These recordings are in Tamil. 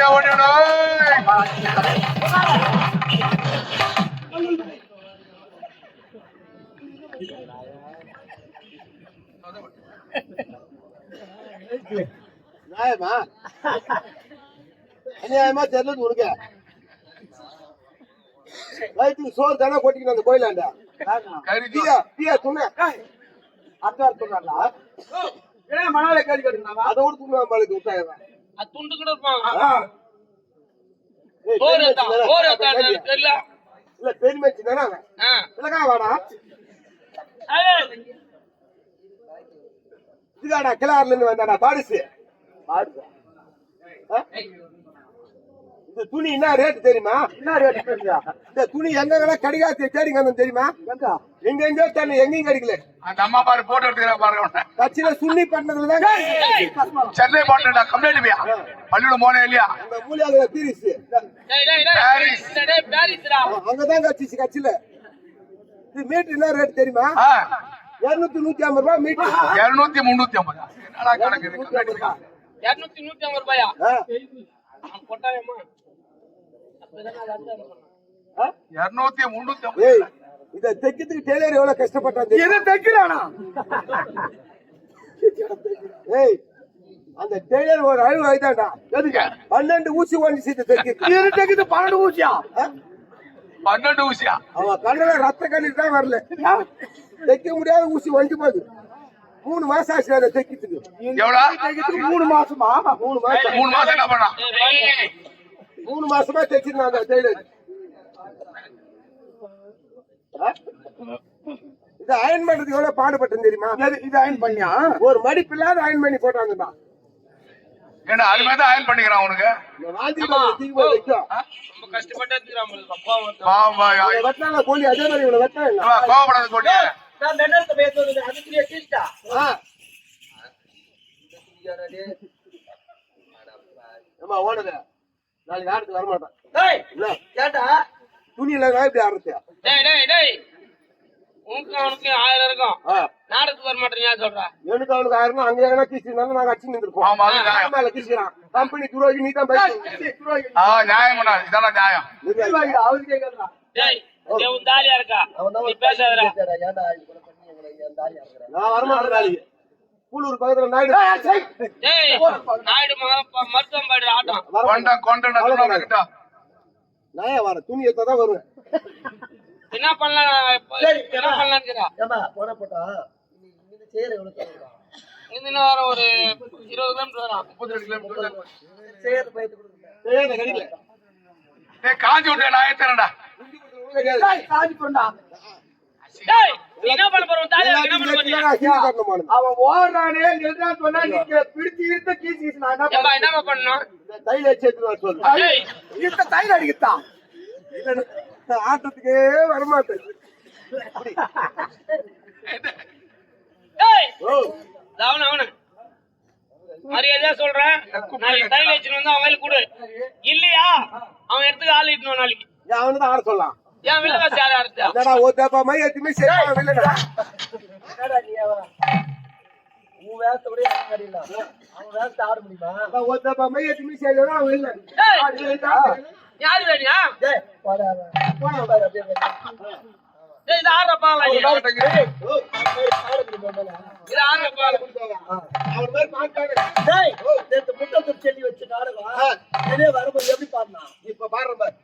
ஓடியா ஓடியா நியாயமா? அநியாயமா தெரியல உனக்கு. வயிற்றுக்கு சோறு தானே கொட்டிக்கணும் அந்த கோயிலாண்டா? பியா பியா துணை. அத்தா சொன்னாங்களா? மணால கேள்வி கேட்டுருந்தாவா அதை விட துணை நம்மளுக்கு விட்டாயிரம் அது துண்டு கூட இருப்பாங்க தெரியல? இல்ல பெருமைச்சு தானே. இல்லக்கா வாடா. ஏய், இதுதாடா கிளார்ல இருந்து வந்தாடா பாடிசு பாடுசா இந்த துணி என்ன ரேட் தெரியுமா? என்ன ரேட் பேசுறியா இந்த துணி எங்க கடிகாத்து தேடிங்க வந்து தெரியுமா? எங்க? எங்க எங்கயோ தண்ணி எங்கேயும் கிடைக்கல. அந்த அம்மா பாரு போட்டோ எடுத்துக்கிறேன் பாருங்க. கட்சியில சுண்ணி பண்ணதுல தான் சென்னை போட்டா கம்ப்ளைண்ட் பியா? பள்ளியோட போனே இல்லையா? அந்த மூலியாத பீரிஸ். டேய், டேய், டேய். பாரிஸ். இந்த டேய், பாரிஸ்டா. அங்கதான் கட்சிச்சு கட்சியில. இது மீட்டர் என்ன ரேட் தெரியுமா? இருநூத்தி நூத்தி ஐம்பது ரூபாய் மீட்டர் இருநூத்தி முன்னூத்தி ஐம்பது? என்னடா கணக்கு இருநூத்தி நூத்தி ஐம்பது ரூபாயா? இருநூத்தி முன்னூத்தி இத தைக்கிறதுக்கு டெய்லர் எவ்வளவு கஷ்டப்பட்டான் தெரியுமா? எதை தைக்கிறானா? ஏய் அந்த டெய்லர் ஒரு அழுவு ஆயிட்டான்டா எதுக்கு? பன்னெண்டு ஊசி ஒன்று சீட்டு தைக்குது பன்னெண்டு ஊசியா? பன்னெண்டு ஊசியா? அவன் கண்ணுல ரத்த கண்ணீர் தான் வரல. தைக்க முடியாத ஊசி வந்து போகுது. மூணு மாசம் ஆச்சு அதை தைக்கிறதுக்கு. எவ்வளோ? தைக்கிறதுக்கு மூணு மாசமா? மூணு மாசம். மூணு மாசம் என்ன பண்ணா. மூணு மாசமா தைச்சிருந்தான் அந்த டெய்லர்? இது அயன் பண்றதுக்கு எவ்வளவு பாடுபட்டேன் தெரியுமா? இது அயன் பண்ணியா? ஒரு மடிப்பு இல்லாத அயன் பண்ணி போட்டாங்கடா ஏன்னா அது மாதிரி தான் அயன் பண்ணிக்கிறான் உனக்கு கோழி. அதே மாதிரி இவனை வெட்டாங்க கோவப்படாத போட்டியா நான் மெண்டல் நாளைக்கு ஆட்டுக்கு வரமாட்டான். டேய் இல்ல கேட்டா? துணியில நான் இப்படி ஆடுறத்தியா டேய், டேய், டேய். உனக்கு அவனுக்கு ஆயிரம் இருக்கும். ஆ. நாடகத்துக்கு வர மாட்டேன் ஏன் சொல்ற? எனக்கு அவனுக்கு ஆயிரம் அங்க எங்கன்னா கிறிஸ்டின் நாங்க அடிச்சு நின்றுருக்கோம் ஆமா அது நியாயம். மேல கிறிஸ்டின் கம்பெனி துரோகி நீ தான் பைக் ஆ நியாயம் பண்ணா இதான நியாயம். அவருக்கு கேட்கறா டேய் உன் தாலியா இருக்கா? நீ பேசாதடா. நான் வரமாட்டேன் நாளைக்கு கூலூர் பக்கத்துல நாயுடு. டேய் நாயுடு மருத்துவம் பாடு ஆட்டம். கொண்ட கொண்ட ஏன் வரேன் துணி எடுத்தா தான் வருவேன் என்ன பண்ணலாம்? சரி, என்ன பண்ணலாம்னு ஏமா போன போட்டா இது செய்யற எவ்வளவு வர ஒரு இருபது கிலோமீட்டர் வரும். முப்பத்தி ரெண்டு கிலோமீட்டர். ஏய், எனக்கு கிடைக்கல. காஞ்சி விட்டு நான் ஏத்துறேன்டா. காஞ்சி கொண்டா அவன் ஓடுறானே நின்றான்னு சொன்னா நீங்க பிடிச்சி இழுத்து கீசி நான் என்ன பண்ணணும்? இந்த தைல சேர்த்து வர சொல்லு. இழுத்த தைல அடிக்கத்தான். ஆட்டத்துக்கே வரமாட்டேன். டேய். ஓ. அவன அவன. மரியாதையா சொல்றேன் நாளைக்கு வச்சுன்னு வந்து அவன் கையில கொடு. இல்லையா? அவன் இடத்துக்கு ஆள் இட்டணும் நாளைக்கு. அவனு தான் ஆட சொல்லலாம். காசு யாரும் அறுத்தா என்னடா ஓ தப்பா மை எதுவுமே சரி இல்லடா என்னடா நீ அவன் உன் வேகத்தை விட எனக்கு அறியலாம் அவன் வேகத்தை ஆட முடியுமா ஓ தப்பா மை எதுவுமே செய்யலனா அவன் இல்ல டேய் யாரு வேணியா போடா அப்படியே பாரு. டேய் இது ஆட முடியுமா மேல? இது அவன் மாதிரி மாட்டானே டேய் நேத்து முட்டை செல்லி வச்சு நாடகம் வெளியே வரும்போது எப்படி பாடினா இப்ப பாடுறேன் பாரு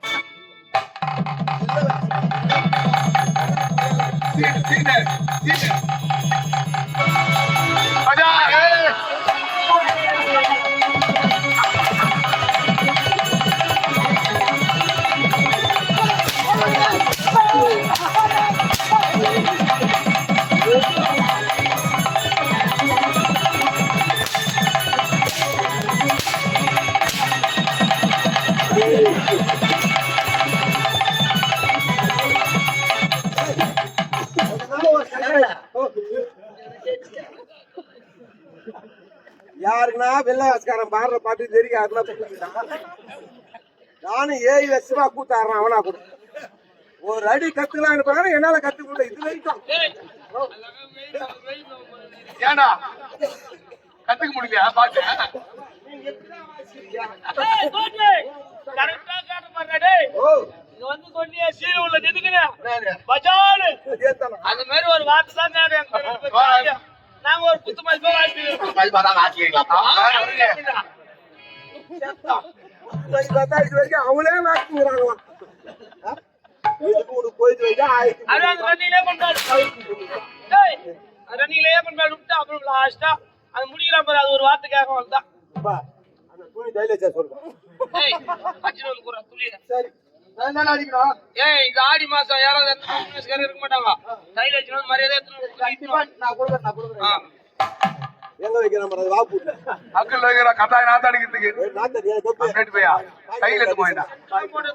சீட்டு சீட்டு யாருன்னா வெள்ளையாஸ்காரன் பாடுற பாட்டு தெரியும் யாருன்னா புரிஞ்சுட்டான் நானும் ஏழு லட்சமா கூத்தாடுறான் அவனா கூட. ஒரு அடி கத்துலான்னு பாரு என்னால கத்துக்க முடியல இது வரைக்கும். ஏண்டா? கத்துக்க முடியலையா பாட்டு? வந்து சொன்னியா சீல உள்ள நிதுக்குனே பஜாலு அந்த மாதிரி ஒரு வார்த்தை தான் டேய் கோட்டு இது பார்த்தா இது வரைக்கும் அவங்களே வாக்குங்கிறாங்களாம் இதுக்கு உனக்கு போயிட்டு வைக்க ஆயிரத்தி அது அந்த ரன்னிங்லயே கொண்டாடு. டேய் அந்த ரன்னிங்லயே கொண்டாடு விட்டு அப்புறம் லாஸ்டா அது முடிக்கிற பாரு அது ஒரு வார்த்தை கேட்க வந்தான் அந்த துணி போற துளிய சரி. ஏய் இது ஆடி மாசம் யாராவது இருக்க மாட்டாங்க தைல வச்சுன்னு மரியாதை நான் கொடுக்குறேன் நான் கொடுக்குறேன். எங்க வைக்கிற மாதிரி வாப்பு அக்கல் வைக்கிற கட்டாய நாத்த அடிக்கிறதுக்கு. நாத்தடியா தொப்பு. அப்படின்ட்டு போயா? கையில் எடுத்து போயிட்டா போடுறது